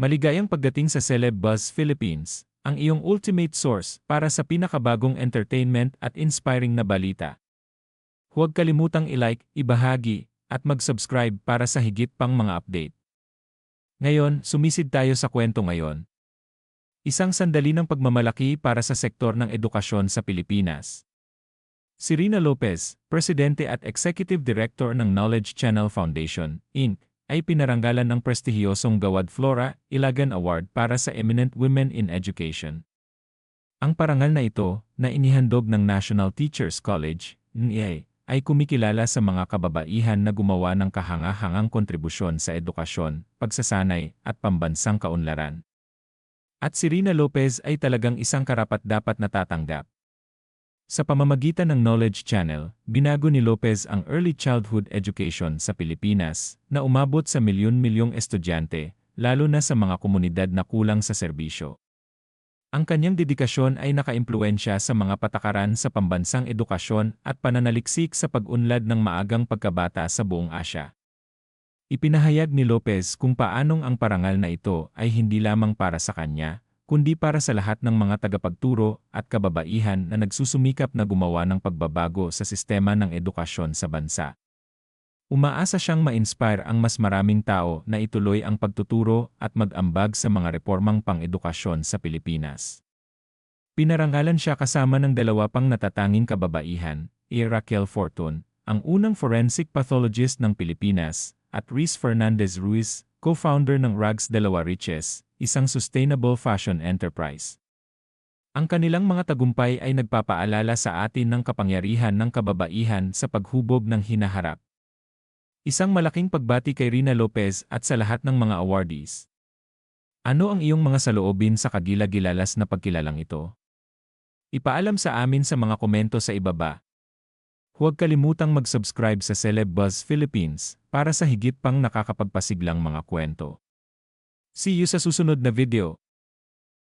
Maligayang pagdating sa Celeb Buzz Philippines, ang iyong ultimate source para sa pinakabagong entertainment at inspiring na balita. Huwag kalimutang i-like, ibahagi, at mag-subscribe para sa higit pang mga update. Ngayon, sumisid tayo sa kwento ngayon. Isang sandali ng pagmamalaki para sa sektor ng edukasyon sa Pilipinas. Si Rina Lopez, Presidente at Executive Director ng Knowledge Channel Foundation, Inc., ay pinaranggalan ng prestihiyosong Gawad Flora Ilagan Award para sa Eminent Women in Education. Ang parangal na ito, na inihandog ng National Teachers College, NEA, ay kumikilala sa mga kababaihan na gumawa ng kahanga-hangang kontribusyon sa edukasyon, pagsasanay, at pambansang kaunlaran. At si Rina Lopez ay talagang isang karapat-dapat na tatanggap. Sa pamamagitan ng Knowledge Channel, binago ni Lopez ang early childhood education sa Pilipinas na umabot sa milyon-milyong estudyante, lalo na sa mga komunidad na kulang sa serbisyo. Ang kanyang dedikasyon ay nakaimpluensya sa mga patakaran sa pambansang edukasyon at pananaliksik sa pag-unlad ng maagang pagkabata sa buong Asya. Ipinahayag ni Lopez kung paanong ang parangal na ito ay hindi lamang para sa kanya, kundi para sa lahat ng mga tagapagturo at kababaihan na nagsusumikap na gumawa ng pagbabago sa sistema ng edukasyon sa bansa. Umaasa siyang ma-inspire ang mas maraming tao na ituloy ang pagtuturo at mag-ambag sa mga reformang pang-edukasyon sa Pilipinas. Pinarangalan siya kasama ng dalawa pang natatanging kababaihan, E. Raquel Fortun, ang unang forensic pathologist ng Pilipinas, at Rhys Fernandez Ruiz, co-founder ng Rags Dalawa Riches, isang sustainable fashion enterprise. Ang kanilang mga tagumpay ay nagpapaalala sa atin ng kapangyarihan ng kababaihan sa paghubog ng hinaharap. Isang malaking pagbati kay Rina Lopez at sa lahat ng mga awardees. Ano ang iyong mga saloobin sa kagila-gilalas na pagkilalang ito? Ipaalam sa amin sa mga komento sa ibaba. Huwag kalimutang mag-subscribe sa Celeb Buzz Philippines para sa higit pang nakakapagpasiglang mga kwento. See you sa susunod na video.